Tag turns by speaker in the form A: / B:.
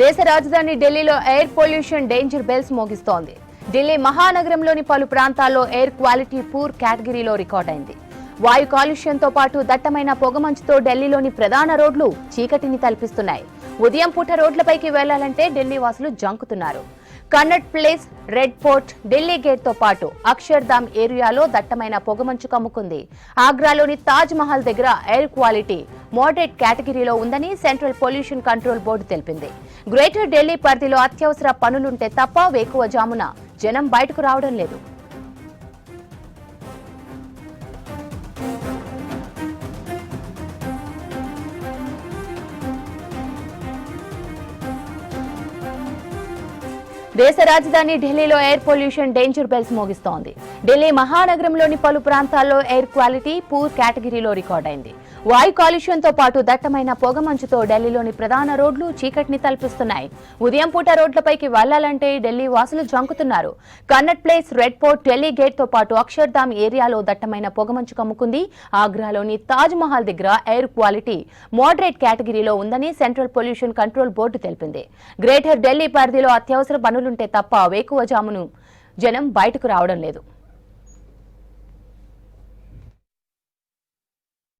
A: దేశ రాజధాని ఢిల్లీలో ఎయిర్ పొల్యూషన్ డేంజర్ బెల్స్ మోగిస్తోంది. ఢిల్లీ మహానగరంలోని పలు ప్రాంతాల్లో ఎయిర్ క్వాలిటీ పూర్ కేటగిరీలో రికార్డైంది. వాయు కాలుష్యంతో పాటు దట్టమైన పొగమంచుతో ఢిల్లీలోని ప్రధాన రోడ్లు చీకటిని తలపిస్తున్నాయి. ఉదయం పూట రోడ్లపైకి వెళ్ళాలంటే ఢిల్లీ వాసులు జంకుతున్నారు. Connaught Place Red Fort Delhi గేట్తో పాటు అక్షర్ధామ్ ఏరియాలో దట్టమైన పొగమంచు కమ్ముకుంది. ఆగ్రాలోని తాజ్ మహల్ దగ్గర ఎయిర్ క్వాలిటీ మోడరేట్ కేటగిరీలో ఉందని సెంట్రల్ పొల్యూషన్ కంట్రోల్ బోర్డు తెలిపింది. గ్రేటర్ ఢిల్లీ పరిధిలో అత్యవసర పనులుంటే తప్ప వేకువ జామున జనం బయటకు రావడం లేదు. దేశ రాజధాని ఢిల్లీలో ఎయిర్ పొల్యూషన్ డేంజర్ బెల్స్ మోగిస్తోంది. ఢిల్లీ మహానగరంలోని పలు ప్రాంతాల్లో ఎయిర్ క్వాలిటీ పూర్ కేటగిరీలో రికార్డైంది. వాయు కాలుష్యంతో పాటు దట్టమైన పొగమంచుతో ఢిల్లీలోని ప్రధాన రోడ్లు చీకటిని తలపిస్తున్నాయి. ఉదయం పూట రోడ్లపైకి వెళ్ళాలంటే ఢిల్లీ వాసులు జంకుతున్నారు. Connaught Place Red Fort Delhi గేట్తో పాటు అక్షర్ధామ్ ఏరియాలో దట్టమైన పొగమంచు కమ్ముకుంది. ఆగ్రాలోని తాజ్ మహల్ దగ్గర ఎయిర్ క్వాలిటీ మోడరేట్ కేటగిరీలో ఉందని సెంట్రల్ పొల్యూషన్ కంట్రోల్ బోర్డు తెలిపింది. గ్రేటర్ ఢిల్లీ పరిధిలో అత్యవసర పనులు ఉంటే తప్ప వేకువజామును జనం బయటకు రావడం లేదు.